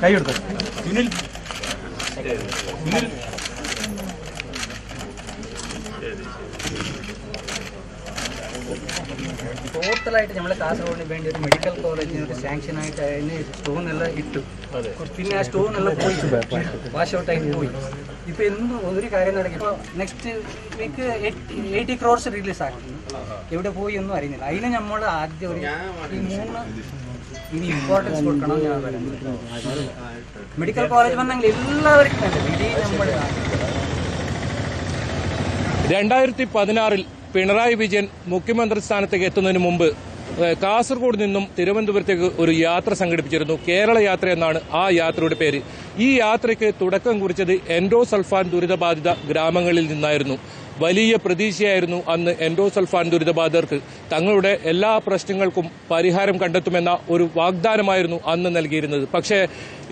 കൈ എടുത്തോ സുനിൽ സുനിൽ ടോട്ടലായിട്ട് നമ്മൾ കാസർഗോഡിന് വേണ്ടി ഒരു മെഡിക്കൽ കോളേജിന് ഒരു സാങ്ഷൻ ആയിട്ട് അതിന് സ്റ്റോൺ എല്ലാം ഇട്ടു. പിന്നെ ആ സ്റ്റോൺ എല്ലാം പോയി. വാഷ് ഔട്ട് ആയി പോയി. ഇപ്പൊ എന്ത് ഒരു കാര്യം നടക്കും ഇപ്പോൾ next week eighty crores release ആക്കി എവിടെ പോയി ഒന്നും അറിയുന്നില്ല. അതിന് നമ്മൾ ആദ്യം ഒരു ഈ മൂന്ന് ഇനി ഇമ്പോർട്ടൻസ് കൊടുക്കണം ഞാൻ പറയുന്നത് മെഡിക്കൽ കോളേജ് വന്നെങ്കിൽ എല്ലാവർക്കും വേണ്ടത്. നമ്മൾ രണ്ടായിരത്തി പതിനാറിൽ പിണറായി വിജയൻ മുഖ്യമന്ത്രി സ്ഥാനത്തേക്ക് എത്തുന്നതിന് മുമ്പ് കാസർഗോഡ് നിന്നും തിരുവനന്തപുരത്തേക്ക് ഒരു യാത്ര സംഘടിപ്പിച്ചിരുന്നു. കേരള യാത്ര എന്നാണ് ആ യാത്രയുടെ പേര്. ഈ യാത്രയ്ക്ക് തുടക്കം കുറിച്ചത് എൻഡോസൾഫാൻ ദുരിതബാധിത ഗ്രാമങ്ങളിൽ നിന്നായിരുന്നു. വലിയ പ്രതീക്ഷയായിരുന്നു അന്ന് എൻഡോസൾഫാൻ ദുരിതബാധിതർക്ക്. തങ്ങളുടെ എല്ലാ പ്രശ്നങ്ങൾക്കും പരിഹാരം കണ്ടെത്തുമെന്ന ഒരു വാഗ്ദാനമായിരുന്നു അന്ന് നൽകിയിരുന്നത്. പക്ഷേ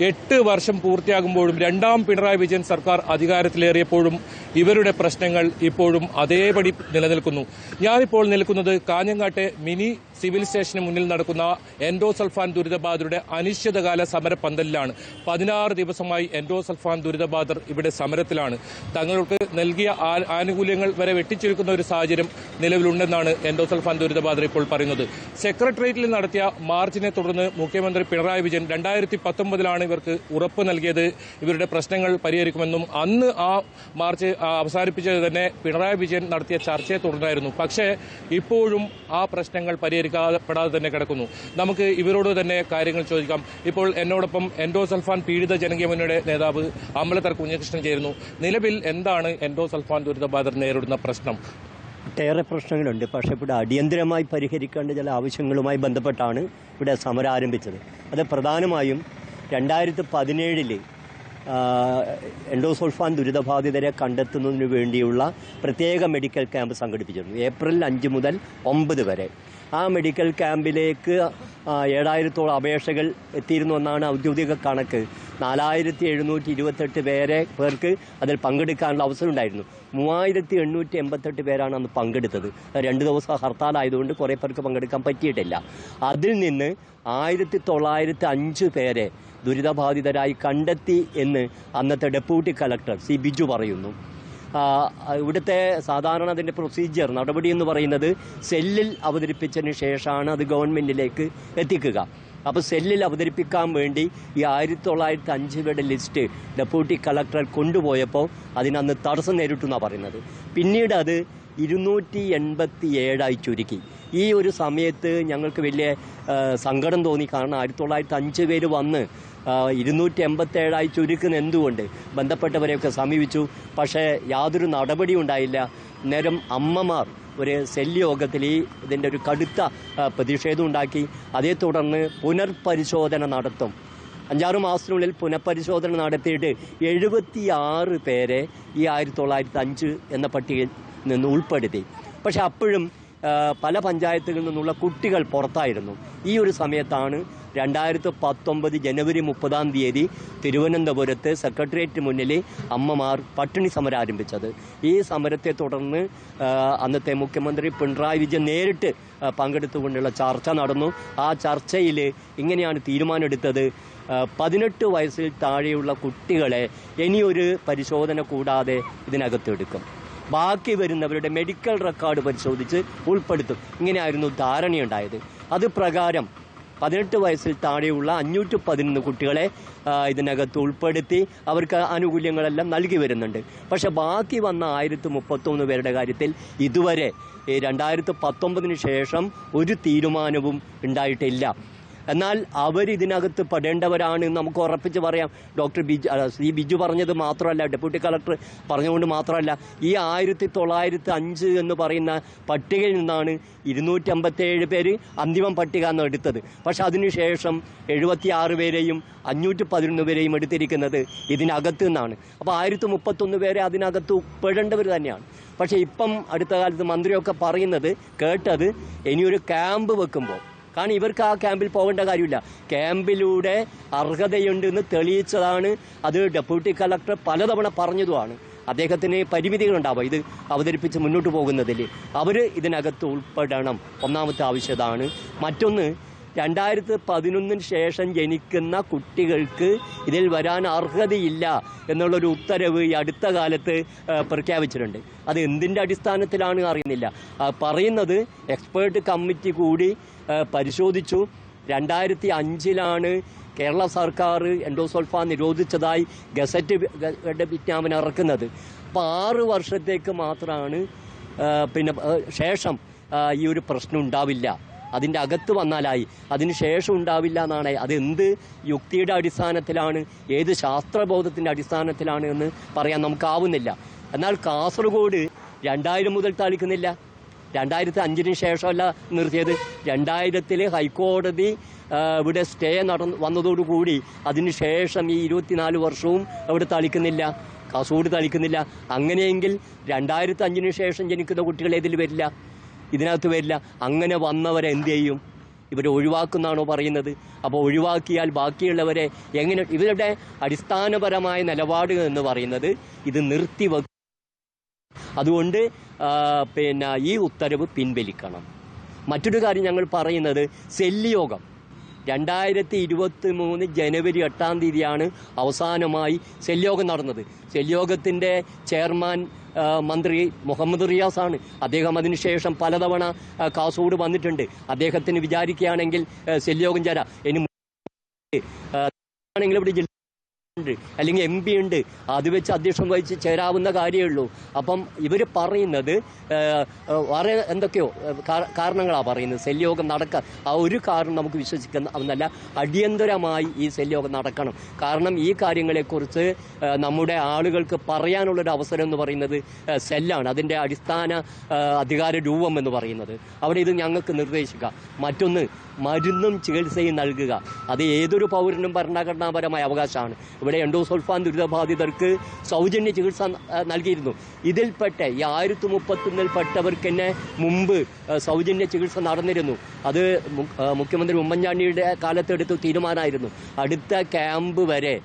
എട്ട് വർഷം പൂർത്തിയാകുമ്പോഴും രണ്ടാം പിണറായി വിജയൻ സർക്കാർ അധികാരത്തിലേറിയപ്പോഴും ഇവരുടെ പ്രശ്നങ്ങൾ ഇപ്പോഴും അതേപടി നിലനിൽക്കുന്നു. ഞാനിപ്പോൾ നിൽക്കുന്നത് കാഞ്ഞങ്ങാട്ടെ മിനി സിവിൽ സ്റ്റേഷന് മുന്നിൽ നടക്കുന്ന എൻഡോസൾഫാൻ ദുരിതബാധരുടെ അനിശ്ചിതകാല സമര പന്തലിലാണ് പതിനാറ് ദിവസമായി എൻഡോസൾഫാൻ ദുരിതബാധർ ഇവിടെ സമരത്തിലാണ്. തങ്ങൾക്ക് നൽകിയ ആനുകൂല്യങ്ങൾ വരെ വെട്ടിച്ചുരുക്കുന്ന ഒരു സാഹചര്യം നിലവിലുണ്ടെന്നാണ് എൻഡോസൾഫാൻ ദുരിതബാധർ ഇപ്പോൾ പറയുന്നത്. സെക്രട്ടേറിയറ്റിൽ നടത്തിയ മാർച്ചിനെ തുടർന്ന് മുഖ്യമന്ത്രി പിണറായി വിജയൻ രണ്ടായിരത്തി പത്തൊമ്പതിലാണ് ഇവർക്ക് ഉറപ്പ് നൽകിയത് ഇവരുടെ പ്രശ്നങ്ങൾ പരിഹരിക്കുമെന്നും അന്ന് ആ മാർച്ച് അവസാനിപ്പിച്ചത് തന്നെ പിണറായി വിജയൻ നടത്തിയ ചർച്ചയെ തുടർന്നായിരുന്നു. പക്ഷേ ഇപ്പോഴും ആ പ്രശ്നങ്ങൾ പരിഹരിക്കപ്പെടാതെ തന്നെ കിടക്കുന്നു. നമുക്ക് ഇവരോട് തന്നെ കാര്യങ്ങൾ ചോദിക്കാം. ഇപ്പോൾ എന്നോടൊപ്പം എൻഡോസൾഫാൻ പീഡിത ജനകീയ മുന്നണിയുടെ നേതാവ് അമ്പലത്തർ കുഞ്ഞകൃഷ്ണൻ ചേരുന്നു. നിലവിൽ എന്താണ് എൻഡോസൾഫാൻ ദുരിതബാധ നേരിടുന്ന പ്രശ്നം? ഒട്ടേറെ പ്രശ്നങ്ങളുണ്ട്. പക്ഷേ ഇവിടെ അടിയന്തരമായി പരിഹരിക്കേണ്ട ചില ആവശ്യങ്ങളുമായി ബന്ധപ്പെട്ടാണ് ഇവിടെ സമരം ആരംഭിച്ചത്. അത് പ്രധാനമായും രണ്ടായിരത്തി പതിനേഴിൽ എൻഡോസോൾഫാൻ ദുരിതബാധിതരെ കണ്ടെത്തുന്നതിന് വേണ്ടിയുള്ള പ്രത്യേക മെഡിക്കൽ ക്യാമ്പ് സംഘടിപ്പിച്ചിരുന്നു. ഏപ്രിൽ അഞ്ച് മുതൽ ഒമ്പത് വരെ. ആ മെഡിക്കൽ ക്യാമ്പിലേക്ക് ഏഴായിരത്തോളം അപേക്ഷകൾ എത്തിയിരുന്നു എന്നാണ് ഔദ്യോഗിക കണക്ക്. നാലായിരത്തി എഴുന്നൂറ്റി ഇരുപത്തെട്ട് പേരെ പേർക്ക് അതിൽ പങ്കെടുക്കാനുള്ള അവസരം ഉണ്ടായിരുന്നു മൂവായിരത്തി എണ്ണൂറ്റി എൺപത്തെട്ട് പേരാണ് അന്ന് പങ്കെടുത്തത്. രണ്ട് ദിവസം ഹർത്താലായതുകൊണ്ട് കുറേ പേർക്ക് പങ്കെടുക്കാൻ പറ്റിയിട്ടില്ല. അതിൽ നിന്ന് ആയിരത്തി തൊള്ളായിരത്തി അഞ്ച് പേരെ ദുരിതബാധിതരായി കണ്ടെത്തി എന്ന് അന്നത്തെ ഡെപ്യൂട്ടി കളക്ടർ സി ബിജു പറയുന്നു. ഇവിടുത്തെ സാധാരണ അതിന്റെ പ്രൊസീജിയർ നടപടി എന്ന് പറയുന്നത് സെല്ലിൽ അവതരിപ്പിച്ചതിന് ശേഷമാണ് അത് ഗവൺമെന്റിലേക്ക് എത്തിക്കുക. അപ്പോൾ സെല്ലിൽ അവതരിപ്പിക്കാൻ വേണ്ടി ഈ ആയിരത്തി തൊള്ളായിരത്തി അഞ്ച് പേരുടെ ലിസ്റ്റ് ഡെപ്യൂട്ടി കളക്ടർ കൊണ്ടുപോയപ്പോൾ അതിനന്ന് തടസ്സം നേരിട്ടു എന്നാണ് പറയുന്നത്. പിന്നീട് അത് ഇരുന്നൂറ്റി എൺപത്തി ഏഴായി ചുരുക്കി. ഈ ഒരു സമയത്ത് ഞങ്ങൾക്ക് വലിയ സങ്കടം തോന്നി. കാരണം ആയിരത്തി തൊള്ളായിരത്തി അഞ്ച് പേര് വന്ന് ഇരുന്നൂറ്റി എൺപത്തേഴായി ചുരുക്കുന്ന എന്തുകൊണ്ട്? ബന്ധപ്പെട്ടവരെയൊക്കെ സമീപിച്ചു. പക്ഷേ യാതൊരു നടപടിയും ഉണ്ടായില്ല. നേരം അമ്മമാർ ഒരു സെല്ല് യോഗത്തിൽ ഈ ഇതിന്റെ ഒരു കടുത്ത പ്രതിഷേധം ഉണ്ടാക്കി. അതേ തുടർന്ന് പുനർപരിശോധന നടത്തും. അഞ്ചാറ് മാസത്തിനുള്ളിൽ പുനഃപരിശോധന നടത്തിയിട്ട് എഴുപത്തി ആറ് പേരെ ഈ ആയിരത്തി തൊള്ളായിരത്തി അഞ്ച് എന്ന പട്ടികയിൽ നിന്ന് ഉൾപ്പെടുത്തി. പക്ഷെ അപ്പോഴും പല പഞ്ചായത്തുകളിൽ നിന്നുള്ള കുട്ടികൾ പുറത്തായിരുന്നു. ഈ ഒരു സമയത്താണ് രണ്ടായിരത്തി പത്തൊമ്പത് ജനുവരി മുപ്പതാം തീയതി തിരുവനന്തപുരത്ത് സെക്രട്ടേറിയറ്റ് മുന്നിൽ അമ്മമാർ പട്ടിണി സമരം ആരംഭിച്ചത്. ഈ സമരത്തെ തുടർന്ന് അന്നത്തെ മുഖ്യമന്ത്രി പിണറായി വിജയൻ നേരിട്ട് പങ്കെടുത്തുകൊണ്ടുള്ള ചർച്ച നടന്നു. ആ ചർച്ചയിൽ ഇങ്ങനെയാണ് തീരുമാനമെടുത്തത്. പതിനെട്ട് വയസ്സിൽ താഴെയുള്ള കുട്ടികളെ ഇനിയൊരു പരിശോധന കൂടാതെ ഇതിനകത്ത് എടുക്കും. ബാക്കി വരുന്നവരുടെ മെഡിക്കൽ റെക്കോർഡ് പരിശോധിച്ച് ഉൾപ്പെടുത്തും. ഇങ്ങനെയായിരുന്നു ധാരണയുണ്ടായത്. അത് പ്രകാരം പതിനെട്ട് വയസ്സിൽ താഴെയുള്ള അഞ്ഞൂറ്റി പതിനൊന്ന് കുട്ടികളെ ഇതിനകത്ത് ഉൾപ്പെടുത്തി അവർക്ക് ആനുകൂല്യങ്ങളെല്ലാം നൽകി വരുന്നുണ്ട്. പക്ഷേ ബാക്കി വന്ന ആയിരത്തി മുപ്പത്തൊന്ന് പേരുടെ കാര്യത്തിൽ ഇതുവരെ രണ്ടായിരത്തി പത്തൊമ്പതിന് ശേഷം ഒരു തീരുമാനവും ഉണ്ടായിട്ടില്ല. എന്നാൽ അവരിതിനകത്ത് പെടേണ്ടവരാണ് എന്ന് നമുക്ക് ഉറപ്പിച്ച് പറയാം. ഡോക്ടർ ബിജു ശ്രീ ബിജു പറഞ്ഞത് മാത്രമല്ല ഡെപ്യൂട്ടി കളക്ടർ പറഞ്ഞുകൊണ്ട് മാത്രമല്ല ഈ ആയിരത്തി തൊള്ളായിരത്തി അഞ്ച് എന്ന് പറയുന്ന പട്ടികയിൽ നിന്നാണ് ഇരുന്നൂറ്റി അമ്പത്തേഴ് പേര് അന്തിമ പട്ടിക എന്ന് എടുത്തത്. പക്ഷെ അതിനുശേഷം എഴുപത്തി ആറ് പേരെയും അഞ്ഞൂറ്റി പതിനൊന്ന് പേരെയും എടുത്തിരിക്കുന്നത് ഇതിനകത്ത് നിന്നാണ്. അപ്പോൾ ആയിരത്തി മുപ്പത്തൊന്ന് പേരെ അതിനകത്ത് പെടേണ്ടവർ തന്നെയാണ്. പക്ഷേ ഇപ്പം അടുത്ത കാലത്ത് മന്ത്രിയൊക്കെ പറയുന്നത് കേട്ടത് ഇനിയൊരു ക്യാമ്പ് വെക്കുമ്പോൾ കാരണം ഇവർക്ക് ആ ക്യാമ്പിൽ പോകേണ്ട കാര്യമില്ല. ക്യാമ്പിലൂടെ അർഹതയുണ്ടെന്ന് തെളിയിച്ചതാണ്. അത് ഡെപ്യൂട്ടി കളക്ടർ പലതവണ പറഞ്ഞതുമാണ്. അദ്ദേഹത്തിന് പരിമിതികളുണ്ടാവുക ഇത് അവതരിപ്പിച്ച് മുന്നോട്ട് പോകുന്നതിൽ. അവർ ഇതിനകത്ത് ഉൾപ്പെടണം. ഒന്നാമത്തെ ആവശ്യതാണ് മറ്റൊന്ന് രണ്ടായിരത്തി പതിനൊന്നിന് ശേഷം ജനിക്കുന്ന കുട്ടികൾക്ക് ഇതിൽ വരാൻ അർഹതയില്ല എന്നുള്ളൊരു ഉത്തരവ് ഈ അടുത്ത കാലത്ത് പ്രഖ്യാപിച്ചിട്ടുണ്ട്. അത് എന്തിന്റെ അടിസ്ഥാനത്തിലാണ് അറിയുന്നില്ല. പറയുന്നത് എക്സ്പേർട്ട് കമ്മിറ്റി കൂടി പരിശോധിച്ചു. രണ്ടായിരത്തി അഞ്ചിലാണ് കേരള സർക്കാർ എൻഡോസൾഫാൻ നിരോധിച്ചതായി ഗസറ്റ് വിജ്ഞാപനം ഇറക്കുന്നത്. അപ്പോൾ ആറ് വർഷത്തേക്ക് മാത്രമാണ് പിന്നെ ശേഷം ഈ ഒരു പ്രശ്നം ഉണ്ടാവില്ല. അതിന്റെ അകത്ത് വന്നാലായി. അതിന് ശേഷം ഉണ്ടാവില്ല എന്നാണ്. അത് എന്ത് യുക്തിയുടെ അടിസ്ഥാനത്തിലാണ് ഏത് ശാസ്ത്രബോധത്തിന്റെ അടിസ്ഥാനത്തിലാണ് എന്ന് പറയാൻ നമുക്കാവുന്നില്ല. എന്നാൽ കാസർഗോഡ് രണ്ടായിരം മുതൽ തളിക്കുന്നില്ല. രണ്ടായിരത്തി അഞ്ചിന് ശേഷമല്ല നിർത്തിയത്. രണ്ടായിരത്തിൽ ഹൈക്കോടതി ഇവിടെ സ്റ്റേ നടന്ന് വന്നതോടുകൂടി അതിനുശേഷം ഈ ഇരുപത്തിനാല് വർഷവും അവിടെ തളിക്കുന്നില്ല. കാസർഗോഡ് തളിക്കുന്നില്ല. അങ്ങനെയെങ്കിൽ രണ്ടായിരത്തി അഞ്ചിന് ശേഷം ജനിക്കുന്ന കുട്ടികൾ ഇതിൽ വരില്ല? ഇതിനകത്ത് വരില്ല. അങ്ങനെ വന്നവരെ എന്ത് ചെയ്യും? ഇവരെ ഒഴിവാക്കുന്നാണോ പറയുന്നത്? അപ്പോൾ ഒഴിവാക്കിയാൽ ബാക്കിയുള്ളവരെ എങ്ങനെ? ഇവരുടെ അടിസ്ഥാനപരമായ നിലപാട് എന്ന് പറയുന്നത് ഇത് നിർത്തിവെക്കുക അതുകൊണ്ട് പിന്നെ ഈ ഉത്തരവ് പിൻവലിക്കണം. മറ്റൊരു കാര്യം ഞങ്ങൾ പറയുന്നത് സെല്ലിയോഗം. രണ്ടായിരത്തി ഇരുപത്തി മൂന്ന് ജനുവരി എട്ടാം തീയതിയാണ് അവസാനമായി സെല്യോഗം നടന്നത്. സെല്യോഗത്തിന്റെ ചെയർമാൻ മന്ത്രി മുഹമ്മദ് റിയാസാണ് അദ്ദേഹം അതിനുശേഷം പലതവണ കാസർഗോഡ് വന്നിട്ടുണ്ട്. അദ്ദേഹത്തിന് വിചാരിക്കുകയാണെങ്കിൽ സെല്യോഗം ചേരാം. ഇനി ആണെങ്കിൽ ഇവിടെ ഉണ്ട്. അല്ലെങ്കിൽ എം പി ഉണ്ട്. അത് വെച്ച് അധ്യക്ഷം വഹിച്ച് ചേരാവുന്ന കാര്യമേ ഉള്ളൂ. അപ്പം ഇവർ പറയുന്നത് വേറെ എന്തൊക്കെയോ കാരണങ്ങളാണ് പറയുന്നത്. സെല്യോഗം നടക്കാൻ ആ ഒരു കാരണം നമുക്ക് വിശ്വസിക്കുന്ന ഒന്നല്ല. അടിയന്തരമായി ഈ സെല്യോഗം നടക്കണം. കാരണം ഈ കാര്യങ്ങളെക്കുറിച്ച് നമ്മുടെ ആളുകൾക്ക് പറയാനുള്ളൊരു അവസരം എന്ന് പറയുന്നത് സെല്ലാണ്. അതിന്റെ അടിസ്ഥാന അധികാര രൂപം എന്ന് പറയുന്നത്. അവിടെ ഇത് ഞങ്ങൾക്ക് നിർദ്ദേശിക്കുക മറ്റൊന്ന് മരുന്നും ചികിത്സയും നൽകുക. അത് ഏതൊരു പൗരനും ഭരണഘടനാപരമായ അവകാശമാണ്. ഇവിടെ എൻഡോസൾഫാൻ ദുരിതബാധിതർക്ക് സൗജന്യ ചികിത്സ നൽകിയിരുന്നു. ഇതിൽപ്പെട്ട ഈ ആയിരത്തി മുപ്പത്തൊന്നിൽ പെട്ടവർക്ക് തന്നെ മുമ്പ് സൗജന്യ ചികിത്സ നടന്നിരുന്നു. അത് മുഖ്യമന്ത്രി ഉമ്മൻചാണ്ടിയുടെ കാലത്തെടുത്ത് തീരുമാനമായിരുന്നു. അടുത്ത ക്യാമ്പ് വരെ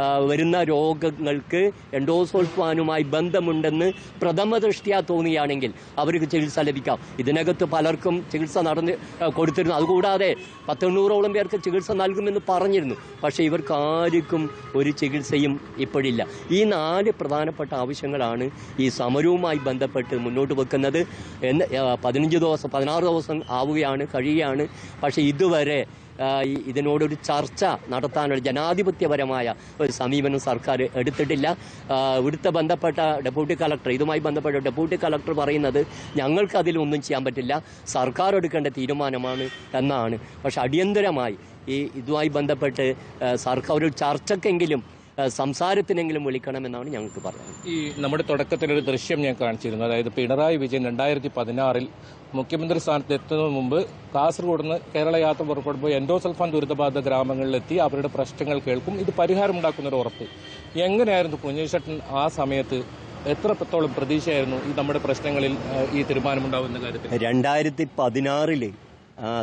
വരുന്ന രോഗങ്ങൾക്ക് എൻഡോസോൾഫാനുമായി ബന്ധമുണ്ടെന്ന് പ്രഥമ ദൃഷ്ടിയാ തോന്നുകയാണെങ്കിൽ അവർക്ക് ചികിത്സ ലഭിക്കാം. ഇതിനകത്ത് പലർക്കും ചികിത്സ നടന്ന് കൊടുത്തിരുന്നു. അതുകൂടാതെ പത്തെണ്ണൂറോളം പേർക്ക് ചികിത്സ നൽകുമെന്ന് പറഞ്ഞിരുന്നു. പക്ഷേ ഇവർക്ക് ആർക്കും ഒരു ചികിത്സയും ഇപ്പോഴില്ല. ഈ നാല് പ്രധാനപ്പെട്ട ആവശ്യങ്ങളാണ് ഈ സമരവുമായി ബന്ധപ്പെട്ട് മുന്നോട്ട് വെക്കുന്നത്. എന്ന് പതിനഞ്ച് ദിവസം പതിനാറ് ദിവസം ആവുകയാണ് കഴിയുകയാണ്. പക്ഷേ ഇതുവരെ ഇതിനോടൊരു ചർച്ച നടത്താനൊരു ജനാധിപത്യപരമായ ഒരു സമീപനം സർക്കാർ എടുത്തിട്ടില്ല. ഇവിടുത്തെ ബന്ധപ്പെട്ട ഡെപ്യൂട്ടി കളക്ടർ ഇതുമായി ബന്ധപ്പെട്ട ഡെപ്യൂട്ടി കളക്ടർ പറയുന്നത് ഞങ്ങൾക്ക് അതിലൊന്നും ചെയ്യാൻ പറ്റില്ല. സർക്കാർ എടുക്കേണ്ട തീരുമാനമാണ് എന്നാണ്. പക്ഷെ അടിയന്തരമായി ഈ ഇതുമായി ബന്ധപ്പെട്ട് സർക്കാർ ഒരു ചർച്ചക്കെങ്കിലും സംസാരത്തിനെങ്കിലും വിളിക്കണമെന്നാണ് ഞങ്ങൾക്ക് പറയുന്നത് ഈ നമ്മുടെ തുടക്കത്തിലൊരു ദൃശ്യം ഞാൻ കാണിച്ചിരുന്നു. അതായത് പിണറായി വിജയൻ രണ്ടായിരത്തി പതിനാറിൽ മുഖ്യമന്ത്രി സ്ഥാനത്ത് എത്തുന്നതിന് മുമ്പ് കാസർഗോഡ് നിന്ന് കേരള യാത്ര പുറപ്പെടുമ്പോൾ എൻഡോസൾഫാൻ ദുരിതബാധിത ഗ്രാമങ്ങളിലെത്തി അവരുടെ പ്രശ്നങ്ങൾ കേൾക്കും. ഇത് പരിഹാരം ഉണ്ടാക്കുന്ന ഒരു ഉറപ്പ്. എങ്ങനെയായിരുന്നു കുഞ്ഞേശട്ടൻ ആ സമയത്ത് എത്രത്തോളം പ്രതീക്ഷയായിരുന്നു ഈ നമ്മുടെ പ്രശ്നങ്ങളിൽ ഈ തീരുമാനമുണ്ടാവുന്ന കാര്യത്തിൽ? രണ്ടായിരത്തി പതിനാറിൽ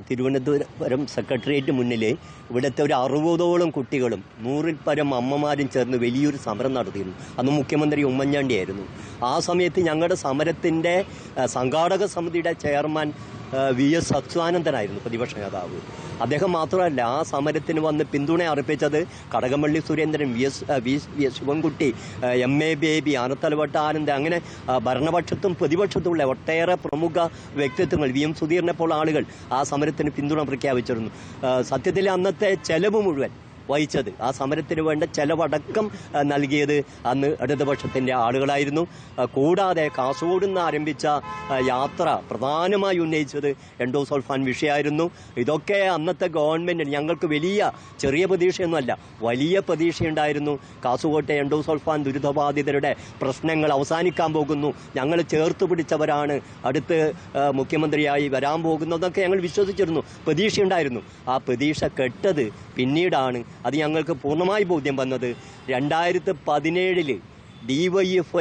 തിരുവനന്തപുരം സെക്രട്ടേറിയറ്റ് മുന്നിൽ ഇവിടുത്തെ ഒരു അറുപതോളം കുട്ടികളും നൂറിൽ പരം അമ്മമാരും ചേർന്ന് വലിയൊരു സമരം നടത്തിയിരുന്നു. അന്ന് മുഖ്യമന്ത്രി ഉമ്മൻചാണ്ടിയായിരുന്നു. ആ സമയത്ത് ഞങ്ങളുടെ സമരത്തിന്റെ സംഘാടക സമിതിയുടെ ചെയർമാൻ വി എസ് അച്യുതാനന്ദനായിരുന്നു പ്രതിപക്ഷ നേതാവ്. അദ്ദേഹം മാത്രമല്ല ആ സമരത്തിന് വന്ന് പിന്തുണ അർപ്പിച്ചത് Kadakampally Surendran V S V Sivankutty M A Baby Anathalavatta Anand അങ്ങനെ ഭരണപക്ഷത്തും പ്രതിപക്ഷത്തുമുള്ള ഒട്ടേറെ പ്രമുഖ വ്യക്തിത്വങ്ങൾ വി എം സുധീറിനെ പോലുള്ള ആളുകൾ ആ സമരത്തിന് പിന്തുണ പ്രഖ്യാപിച്ചിരുന്നു. സത്യത്തിൽ അന്നത്തെ ചെലവ് മുഴുവൻ വഹിച്ചത്. ആ സമരത്തിന് വേണ്ട ചെലവടക്കം നൽകിയത് അന്ന് ഇടതുപക്ഷത്തിന്റെ ആളുകളായിരുന്നു. കൂടാതെ കാസർഗോഡ് നിന്ന് ആരംഭിച്ച യാത്ര പ്രധാനമായി ഉന്നയിച്ചത് എൻഡോസോൾഫാൻ വിഷയമായിരുന്നു ഇതൊക്കെ അന്നത്തെ ഗവൺമെന്റ് ഞങ്ങൾക്ക് വലിയ ചെറിയ പ്രതീക്ഷയൊന്നുമല്ല വലിയ പ്രതീക്ഷയുണ്ടായിരുന്നു. കാസർഗോട്ടെ എൻഡോസോൾഫാൻ ദുരിതബാധിതരുടെ പ്രശ്നങ്ങൾ അവസാനിക്കാൻ പോകുന്നു. ഞങ്ങൾ ചേർത്ത് പിടിച്ചവരാണ്. അടുത്ത് മുഖ്യമന്ത്രിയായി വരാൻ പോകുന്നതൊക്കെ ഞങ്ങൾ വിശ്വസിച്ചിരുന്നു. പ്രതീക്ഷയുണ്ടായിരുന്നു. ആ പ്രതീക്ഷ കെട്ടത് പിന്നീടാണ് അത് ഞങ്ങൾക്ക് പൂർണമായി ബോധ്യം വന്നത്. രണ്ടായിരത്തി പതിനേഴിൽ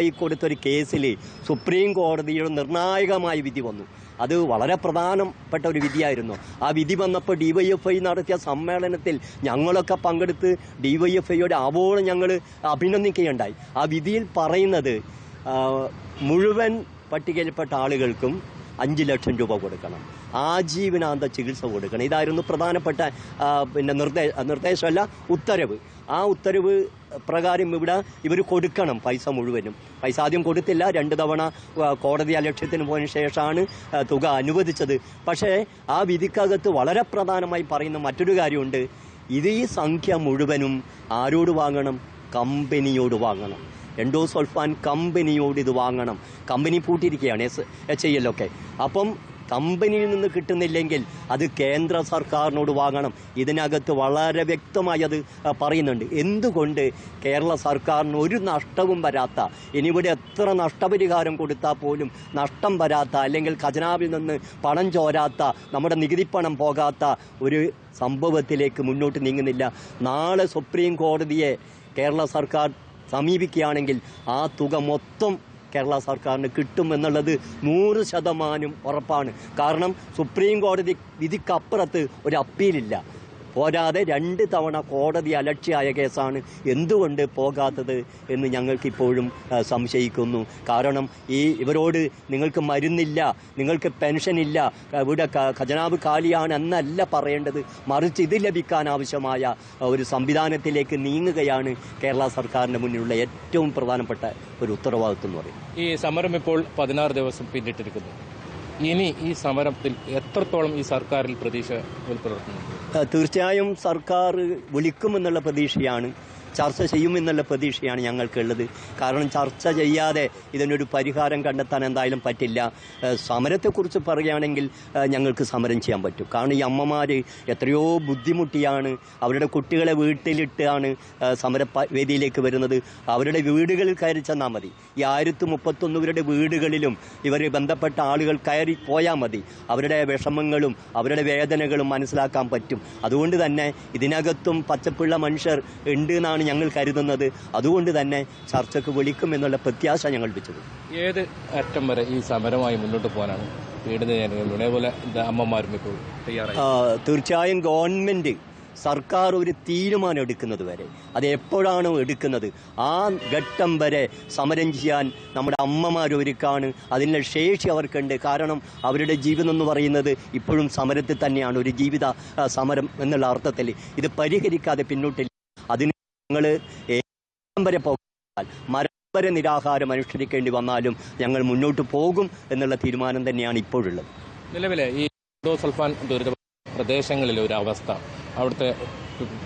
ഐ കൊടുത്തൊരു കേസിൽ സുപ്രീം കോടതിയുടെ നിർണായകമായ വിധി വന്നു. അത് വളരെ പ്രധാനപ്പെട്ട ഒരു വിധിയായിരുന്നു. ആ വിധി വന്നപ്പോൾ ഡി വൈ എഫ് ഐ നടത്തിയ സമ്മേളനത്തിൽ ഞങ്ങളൊക്കെ പങ്കെടുത്ത് ഡി വൈ എഫ് ഐയുടെ ആവോളം ഞങ്ങൾ അഭിനന്ദിക്കുകയുണ്ടായി. ആ വിധിയിൽ പറയുന്നത് മുഴുവൻ പട്ടികയിൽപ്പെട്ട ആളുകൾക്കും അഞ്ച് ലക്ഷം രൂപ കൊടുക്കണം. ആജീവനാന്ത ചികിത്സ കൊടുക്കണം. ഇതായിരുന്നു പ്രധാനപ്പെട്ട പിന്നെ നിർദ്ദേശ നിർദ്ദേശമല്ല ഉത്തരവ്. ആ ഉത്തരവ് പ്രകാരം ഇവിടെ ഇവർ കൊടുക്കണം പൈസ മുഴുവനും. പൈസ ആദ്യം കൊടുത്തില്ല. രണ്ട് തവണ കോടതി അലക്ഷ്യത്തിന് പോയതിനു ശേഷമാണ് തുക അനുവദിച്ചത്. പക്ഷേ ആ വിധിക്കകത്ത് വളരെ പ്രധാനമായി പറയുന്ന മറ്റൊരു കാര്യമുണ്ട്. ഇത് ഈ സംഖ്യ മുഴുവനും ആരോട് വാങ്ങണം? കമ്പനിയോട് വാങ്ങണം. എൻഡോസൾഫാൻ കമ്പനിയോട് ഇത് വാങ്ങണം. കമ്പനി പൂട്ടിയിരിക്കുകയാണ് എസ് എച്ച് ഐ എല്ലൊക്കെ അപ്പം കമ്പനിയിൽ നിന്ന് കിട്ടുന്നില്ലെങ്കിൽ അത് കേന്ദ്ര സർക്കാരിനോട് വാങ്ങണം. ഇതിനകത്ത് വളരെ വ്യക്തമായി അത് പറയുന്നുണ്ട്. എന്തുകൊണ്ട് കേരള സർക്കാരിന് ഒരു നഷ്ടവും വരാത്ത ഇനിവിടെ എത്ര നഷ്ടപരിഹാരം കൊടുത്താൽ പോലും നഷ്ടം വരാത്ത അല്ലെങ്കിൽ ഖജനാവിൽ നിന്ന് പണം ചോരാത്ത നമ്മുടെ നികുതിപ്പണം പോകാത്ത ഒരു സംഭവത്തിലേക്ക് മുന്നോട്ട് നീങ്ങുന്നില്ല. നാളെ സുപ്രീം കോടതിയെ കേരള സർക്കാർ സമീപിക്കുകയാണെങ്കിൽ ആ തുക മൊത്തം കേരള സർക്കാരിന് കിട്ടും എന്നുള്ളത് നൂറ് ശതമാനം ഉറപ്പാണ്. കാരണം സുപ്രീം കോടതി വിധിക്കപ്പുറത്ത് ഒരു അപ്പീലില്ല. പോരാതെ രണ്ട് തവണ കോടതി അലക്ഷ്യായ കേസാണ് എന്തുകൊണ്ട് പോകാത്തത് എന്ന് ഞങ്ങൾക്കിപ്പോഴും സംശയിക്കുന്നു. കാരണം ഈ ഇവരോട് നിങ്ങൾക്ക് മരുന്നില്ല നിങ്ങൾക്ക് പെൻഷനില്ല ഇവിടെ ഖജനാവ് കാലിയാണ് എന്നല്ല പറയേണ്ടത്. മറിച്ച് ഇത് ലഭിക്കാൻ ആവശ്യമായ ഒരു സംവിധാനത്തിലേക്ക് നീങ്ങുകയാണ് കേരള സർക്കാരിന്റെ മുന്നിലുള്ള ഏറ്റവും പ്രധാനപ്പെട്ട ഒരു ഉത്തരവാദിത്വം എന്ന് പറയുന്നത്. ഈ സമരം ഇപ്പോൾ പതിനാറ് ദിവസം പിന്നിട്ടിരിക്കുന്നു. ഇനി ഈ സമരത്തിൽ എത്രത്തോളം ഈ സർക്കാരിൽ പ്രതീക്ഷ പുലർത്തുന്നുണ്ട് ആ, തീർച്ചയായും സർക്കാർ വിളിക്കുമെന്നുള്ള പ്രതീക്ഷയാണ്. ചർച്ച ചെയ്യുമെന്നുള്ള പ്രതീക്ഷയാണ് ഞങ്ങൾക്കുള്ളത്. കാരണം ചർച്ച ചെയ്യാതെ ഇതിനൊരു പരിഹാരം കണ്ടെത്താൻ എന്തായാലും പറ്റില്ല. സമരത്തെക്കുറിച്ച് പറയുകയാണെങ്കിൽ ഞങ്ങൾക്ക് സമരം ചെയ്യാൻ പറ്റും. കാരണം ഈ അമ്മമാർ എത്രയോ ബുദ്ധിമുട്ടിയാണ്. അവരുടെ കുട്ടികളെ വീട്ടിലിട്ടാണ് സമര വേദിയിലേക്ക് വരുന്നത്. അവരുടെ വീടുകളിൽ കയറി ചെന്നാൽ മതി. ഈ ആയിരത്തി മുപ്പത്തൊന്നുവരുടെ വീടുകളിലും ഇവർ ബന്ധപ്പെട്ട ആളുകൾ കയറി പോയാൽ മതി. അവരുടെ വിഷമങ്ങളും അവരുടെ വേദനകളും മനസ്സിലാക്കാൻ പറ്റും. അതുകൊണ്ട് തന്നെ ഇതിനകത്തും പച്ചപ്പുള്ള മനുഷ്യർ ഉണ്ട് എന്നാണ് ഞങ്ങൾ കരുതുന്നത്? അതുകൊണ്ട് തന്നെ ചർച്ചക്ക് വിളിക്കും എന്നുള്ള പ്രത്യാശ ഞങ്ങൾ വെച്ചത്. ഏത് അറ്റം വരെ ഈ സമരമായി മുന്നോട്ട് പോകാനാണ് പീഡിത ജനങ്ങളും അതേപോലെ ഇത് അമ്മമാരും ഇപ്പോൾ തയ്യാറായി? തീർച്ചയായും ഗവൺമെന്റ് സർക്കാർ ഒരു തീരുമാനം എടുക്കുന്നത് വരെ. അത് എപ്പോഴാണോ എടുക്കുന്നത്? ആ ഘട്ടം വരെ സമരം ചെയ്യാൻ നമ്മുടെ അമ്മമാർ ഒരുക്കാണ്. അതിനുള്ള ശേഷി അവർക്കുണ്ട്. കാരണം അവരുടെ ജീവിതം എന്ന് പറയുന്നത് ഇപ്പോഴും സമരത്തിൽ തന്നെയാണ്. ഒരു ജീവിത സമരം എന്നുള്ള അർത്ഥത്തിൽ ഇത് പരിഹരിക്കാതെ പിന്നോട്ടില്ല. അതിന് ഞങ്ങൾ വരെ പോകാൻ മരം വരെ നിരാഹാരം അനുഷ്ഠിക്കേണ്ടി വന്നാലും ഞങ്ങൾ മുന്നോട്ട് പോകും എന്നുള്ള തീരുമാനം തന്നെയാണ് ഇപ്പോഴുള്ളത്. നിലവിലെ ഈ സൾഫാൻ ദുരിത പ്രദേശങ്ങളിലെ ഒരു അവസ്ഥ. അവിടുത്തെ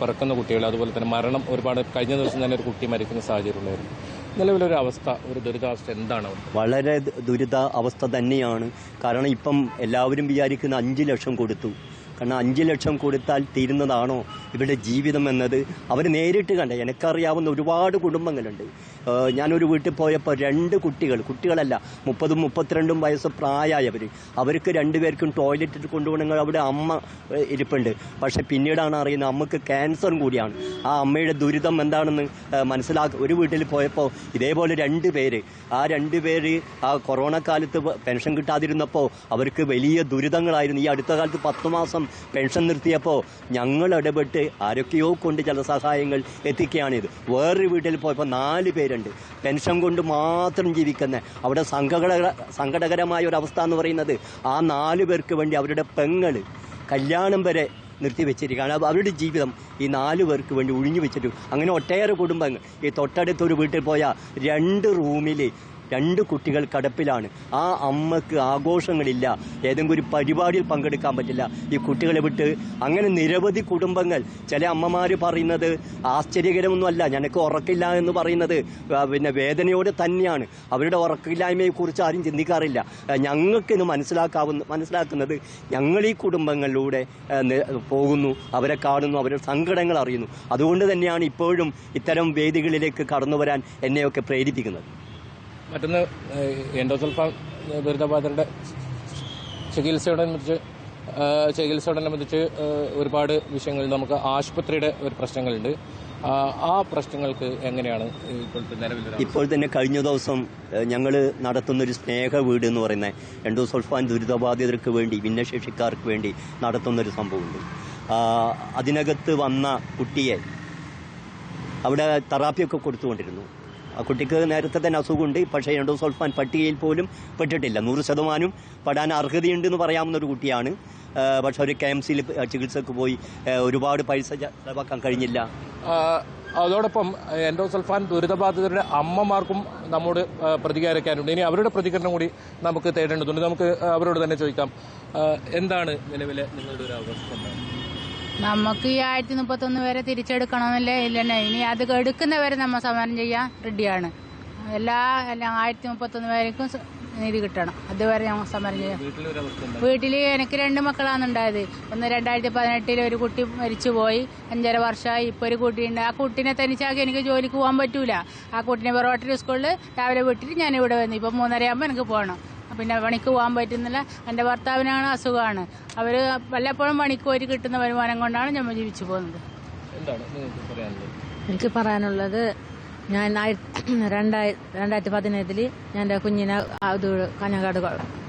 പറക്കുന്ന കുട്ടികൾ അതുപോലെ തന്നെ മരണം ഒരുപാട് കഴിഞ്ഞ ദിവസം തന്നെ ഒരു കുട്ടി മരിക്കുന്ന സാഹചര്യം സാഹചര്യമുണ്ടായിരുന്നു നിലവിലൊരു അവസ്ഥ ഒരു ദുരിതാവസ്ഥ എന്താണ് വളരെ ദുരിത അവസ്ഥ തന്നെയാണ്. കാരണം ഇപ്പം എല്ലാവരും വിചാരിക്കുന്ന അഞ്ച് ലക്ഷം കൊടുത്തു. കാരണം അഞ്ച് ലക്ഷം കൊടുത്താൽ തീരുന്നതാണോ ഇവരുടെ ജീവിതം എന്നത്? അവർ നേരിട്ട് കണ്ട. എനിക്കറിയാവുന്ന ഒരുപാട് കുടുംബങ്ങളുണ്ട്. ഞാനൊരു വീട്ടിൽ പോയപ്പോൾ രണ്ട് കുട്ടികൾ കുട്ടികളല്ല മുപ്പതും മുപ്പത്തിരണ്ടും വയസ്സ് പ്രായമായവർ അവർക്ക് രണ്ടുപേർക്കും ടോയ്ലറ്റിൽ കൊണ്ടുപോകണമെങ്കിൽ അവിടെ അമ്മ ഇരിപ്പുണ്ട്. പക്ഷെ പിന്നീടാണ് അറിയുന്നത് അമ്മയ്ക്ക് ക്യാൻസറും കൂടിയാണ്. ആ അമ്മയുടെ ദുരിതം എന്താണെന്ന് മനസ്സിലാക്കി ഒരു വീട്ടിൽ പോയപ്പോൾ ഇതേപോലെ രണ്ട് പേര് ആ രണ്ട് പേര് ആ കൊറോണ കാലത്ത് പെൻഷൻ കിട്ടാതിരുന്നപ്പോൾ അവർക്ക് വലിയ ദുരിതങ്ങളായിരുന്നു. ഈ അടുത്ത കാലത്ത് പത്ത് മാസം പെൻഷൻ നിർത്തിയപ്പോൾ ഞങ്ങൾ ഇടപെട്ട് ആരൊക്കെയോ കൊണ്ട് ചില സഹായങ്ങൾ എത്തിക്കുകയാണിത്. വേറൊരു വീട്ടിൽ പോയപ്പോൾ നാല് പേരുണ്ട് പെൻഷൻ കൊണ്ട് മാത്രം ജീവിക്കുന്ന അവിടെ സങ്കടകര സങ്കടകരമായ ഒരു അവസ്ഥ എന്ന് പറയുന്നത് ആ നാല് പേർക്ക് വേണ്ടി അവരുടെ പെങ്ങൾ കല്യാണം വരെ നിർത്തിവെച്ചിരിക്കുകയാണ്. അവരുടെ ജീവിതം ഈ നാല് പേർക്ക് വേണ്ടി ഒഴിഞ്ഞു വെച്ചിട്ടു അങ്ങനെ ഒട്ടേറെ കുടുംബങ്ങൾ. ഈ തൊട്ടടുത്തൊരു വീട്ടിൽ പോയാൽ രണ്ട് റൂമിൽ രണ്ട് കുട്ടികൾ കടപ്പിലാണ്. ആ അമ്മയ്ക്ക് ആഘോഷങ്ങളില്ല. ഏതെങ്കിലും ഒരു പരിപാടിയിൽ പങ്കെടുക്കാൻ പറ്റില്ല. ഈ കുട്ടികളെ വിട്ട് അങ്ങനെ നിരവധി കുടുംബങ്ങൾ. ചില അമ്മമാർ പറയുന്നത് ആശ്ചര്യകരമൊന്നുമല്ല. ഞങ്ങൾക്ക് ഉറക്കില്ല എന്ന് പറയുന്നത് പിന്നെ വേദനയോടെ തന്നെയാണ്. അവരുടെ ഉറക്കില്ലായ്മയെക്കുറിച്ച് ആരും ചിന്തിക്കാറില്ല. ഞങ്ങൾക്കിത് മനസ്സിലാക്കാവുന്ന മനസ്സിലാക്കുന്നത് ഞങ്ങൾ ഈ കുടുംബങ്ങളിലൂടെ പോകുന്നു അവരെ കാണുന്നു അവരുടെ സങ്കടങ്ങൾ അറിയുന്നു. അതുകൊണ്ട് തന്നെയാണ് ഇപ്പോഴും ഇത്തരം വേദികളിലേക്ക് കടന്നു വരാൻ എന്നെയൊക്കെ പ്രേരിപ്പിക്കുന്നത്. മറ്റൊന്ന് എൻഡോസൾഫാൻ ദുരിതബാധിതരുടെ ചികിത്സയോടനുബന്ധിച്ച് ചികിത്സയോടനുബന്ധിച്ച് ഒരുപാട് വിഷയങ്ങൾ നമുക്ക് ആശുപത്രിയുടെ ഒരു പ്രശ്നങ്ങളുണ്ട്. ആ, പ്രശ്നങ്ങൾക്ക് എങ്ങനെയാണ് ഇപ്പോൾ തന്നെ കഴിഞ്ഞ ദിവസം ഞങ്ങൾ നടത്തുന്നൊരു സ്നേഹ വീട് എന്ന് പറയുന്ന എൻഡോസൾഫാൻ ദുരിതബാധിതർക്ക് വേണ്ടി ഭിന്നശേഷിക്കാർക്ക് വേണ്ടി നടത്തുന്നൊരു സംഭവമുണ്ട്. അതിനകത്ത് വന്ന കുട്ടിയെ അവിടെ തെറാപ്പിയൊക്കെ കൊടുത്തുകൊണ്ടിരുന്നു. ആ കുട്ടിക്ക് നേരത്തെ തന്നെ അസുഖമുണ്ട്. പക്ഷേ എൻഡോസൾഫാൻ പട്ടികയിൽ പോലും പെട്ടിട്ടില്ല. നൂറ് ശതമാനം പെടാൻ അർഹതയുണ്ടെന്ന് പറയാവുന്ന ഒരു കുട്ടിയാണ്. പക്ഷേ ഒരു കെ എം സിയിൽ ചികിത്സക്ക് പോയി ഒരുപാട് പൈസ ചെലവാക്കാൻ കഴിഞ്ഞില്ല. അതോടൊപ്പം എൻഡോസൾഫാൻ ദുരിതബാധിതരുടെ അമ്മമാർക്കും നമ്മോട് പ്രതികരിക്കാനുണ്ട്. ഇനി അവരുടെ പ്രതികരണം കൂടി നമുക്ക് തേടേണ്ടതുണ്ട്. നമുക്ക് അവരോട് തന്നെ ചോദിക്കാം. എന്താണ് നിലവിലെ നിങ്ങളുടെ ഒരു അവസ്ഥ? നമുക്ക് ഈ ആയിരത്തി മുപ്പത്തൊന്ന് വരെ തിരിച്ചെടുക്കണമെന്നല്ലേ ഇല്ലെന്നെ. ഇനി അത് എടുക്കുന്നവരെ നമ്മൾ സമരം ചെയ്യാൻ റെഡിയാണ് എല്ലാ എല്ലാം ആയിരത്തി മുപ്പത്തൊന്ന് പേർക്കും നീതി കിട്ടണം. അതുവരെ ഞങ്ങൾ സമരം ചെയ്യാം? വീട്ടിൽ എനിക്ക് രണ്ട് മക്കളാണ് ഉണ്ടായത്. ഒന്ന് രണ്ടായിരത്തി പതിനെട്ടിൽ ഒരു കുട്ടി മരിച്ചു പോയി. അഞ്ചര വർഷമായി ഇപ്പൊ ഒരു കുട്ടിയുണ്ട്. ആ കുട്ടിനെ തനിച്ചാക്കി എനിക്ക് ജോലിക്ക് പോകാൻ പറ്റൂല. ആ കുട്ടിനെ പൊറോട്ടറി സ്കൂളിൽ രാവിലെ വിട്ടിട്ട് ഞാൻ ഇവിടെ വന്നു. ഇപ്പൊ മൂന്നരയാകുമ്പോൾ എനിക്ക് പോകണം പിന്നെ പണിക്ക് പോകാൻ പറ്റുന്നില്ല. എന്റെ ഭർത്താവിനാണ് അസുഖമാണ്. അവർ വല്ലപ്പോഴും പണിക്ക് പോയി കിട്ടുന്ന വരുമാനം കൊണ്ടാണ് നമ്മൾ ജീവിച്ചു പോകുന്നത്. എന്താണ് നിങ്ങൾക്ക് പറയാനുള്ളത്? എനിക്ക് പറയാനുള്ളത് ഞാൻ ആയിരത്തി രണ്ടായി രണ്ടായിരത്തി പതിനേഴിൽ ഞാൻ എന്റെ കുഞ്ഞിനെ അത് കാഞ്ഞങ്ങാട്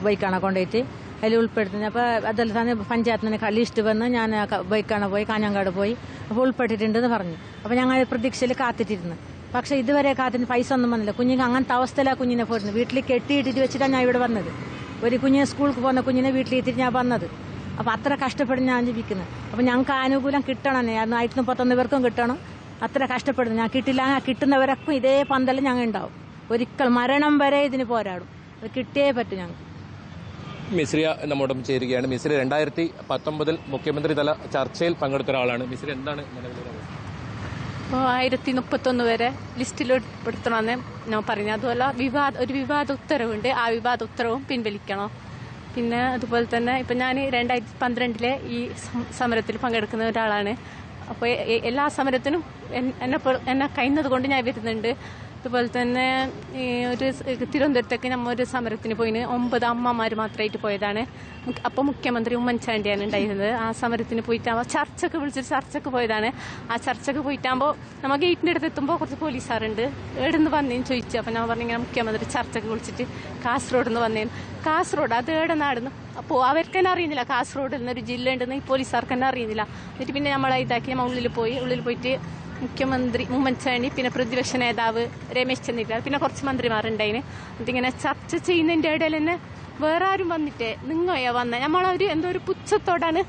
ബൈക്കാണ് കൊണ്ടുപോയിട്ട് അതിൽ ഉൾപ്പെടുത്തുന്നത് അപ്പോൾ അതിൽ തന്നെ പഞ്ചായത്തിന് ലിസ്റ്റ് വന്ന് ഞാൻ ബൈക്കാണ് പോയി കാഞ്ഞങ്ങാട് പോയി അപ്പോൾ ഉൾപ്പെട്ടിട്ടുണ്ടെന്ന് പറഞ്ഞു. അപ്പോൾ ഞങ്ങൾ പ്രതീക്ഷയിൽ കാത്തിട്ടിരുന്നു. പക്ഷേ ഇതുവരെ കാത്തിന് പൈസ ഒന്നും വന്നില്ല. കുഞ്ഞിന് അങ്ങനത്തെ അവസ്ഥയിലാണ് കുഞ്ഞിനെ പോയിരുന്നത് വീട്ടിൽ കെട്ടിയിട്ടിട്ട് വെച്ചിട്ടാണ് ഞാൻ ഇവിടെ വന്നത്. ഒരു കുഞ്ഞിനെ സ്കൂൾക്ക് പോകുന്ന കുഞ്ഞിനെ വീട്ടിലെത്തിയിട്ട് ഞാൻ വന്നത്. അപ്പം അത്ര കഷ്ടപ്പെടുന്ന ഞാൻ ജീവിക്കുന്നത്. അപ്പോൾ ഞങ്ങൾക്ക് ആനുകൂല്യം കിട്ടണം. ആയിരത്തി മുപ്പത്തൊന്ന് പേർക്കും കിട്ടണം. അത്ര കഷ്ടപ്പെടുന്നു. ഞാൻ കിട്ടില്ല. കിട്ടുന്നവരൊക്കെ ഇതേ പന്തൽ ഞങ്ങൾ ഉണ്ടാവും. ഒരിക്കൽ മരണം വരെ ഇതിന് പോരാടും. അത് കിട്ടിയേ പറ്റും ഞങ്ങൾക്ക്. മിശ്രിയ നമ്മോടൊപ്പം ചേരുകയാണ്. മിശ്രി രണ്ടായിരത്തി പത്തൊമ്പതിൽ മുഖ്യമന്ത്രി തല ചർച്ചയിൽ പങ്കെടുത്ത ഒരാളാണ്. മിശ്രി എന്താണ് നിലവിലെ ഇപ്പോൾ ആയിരത്തി മുപ്പത്തൊന്ന് വരെ ലിസ്റ്റിൽ ഉൾപ്പെടുത്തണമെന്ന് ഞാൻ പറഞ്ഞു അതുപോലെ വിവാദ ഒരു വിവാദ ഉത്തരവുണ്ട് ആ വിവാദ ഉത്തരവും പിൻവലിക്കണം. പിന്നെ അതുപോലെ തന്നെ ഇപ്പം ഞാൻ രണ്ടായിരത്തി പന്ത്രണ്ടിലെ ഈ സമരത്തിൽ പങ്കെടുക്കുന്ന ഒരാളാണ്. അപ്പോൾ എല്ലാ സമരത്തിനും എന്നെ എന്നെ കഴിയുന്നത് കൊണ്ട് ഞാൻ വരുന്നുണ്ട്. അതുപോലെ തന്നെ ഒരു തിരുവനന്തപുരത്തേക്ക് നമ്മൾ ഒരു സമരത്തിന് പോയിന്. ഒമ്പത് അമ്മമാർ മാത്രമായിട്ട് പോയതാണ്. അപ്പോൾ മുഖ്യമന്ത്രി ഉമ്മൻചാണ്ടിയാണ് ഉണ്ടായിരുന്നത്. ആ സമരത്തിന് പോയിട്ടാകുമ്പോൾ ചർച്ചക്ക് വിളിച്ചിട്ട് ചർച്ചക്ക് പോയതാണ്. ആ ചർച്ചക്ക് പോയിട്ടാകുമ്പോൾ നമ്മൾ ഗേറ്റിന്റെ അടുത്ത് എത്തുമ്പോൾ കുറച്ച് പോലീസുകാരുണ്ട് എവിടെ നിന്ന് വന്നേന്ന് ചോദിച്ചു. അപ്പോൾ ഞാൻ പറഞ്ഞിങ്ങനെ മുഖ്യമന്ത്രി ചർച്ചക്ക് വിളിച്ചിട്ട് കാസർഗോഡ് നിന്ന് വന്നേന്ന്. കാസർഗോഡ് അത് ഏടെ നാടുന്നു? അപ്പോൾ അവർക്ക് തന്നെ അറിയുന്നില്ല. കാസർഗോഡിൽ നിന്നൊരു ജില്ല ഉണ്ടെന്ന് ഈ പോലീസുകാർക്ക് തന്നെ അറിയുന്നില്ല. എന്നിട്ട് പിന്നെ നമ്മളെ ഇതാക്കി നമ്മൾ ഉള്ളിൽ പോയി. ഉള്ളിൽ പോയിട്ട് മുഖ്യമന്ത്രി ഉമ്മൻചാണ്ടി പിന്നെ പ്രതിപക്ഷ നേതാവ് രമേശ് ചെന്നിത്തല പിന്നെ കുറച്ച് മന്ത്രിമാരുണ്ടായിന്. അതിങ്ങനെ ചർച്ച ചെയ്യുന്നതിന്റെ ഇടയിൽ തന്നെ വേറെ ആരും വന്നിട്ടേ നിങ്ങയാ വന്ന? നമ്മളവര് എന്തോ ഒരു പുച്ഛത്തോടാണ്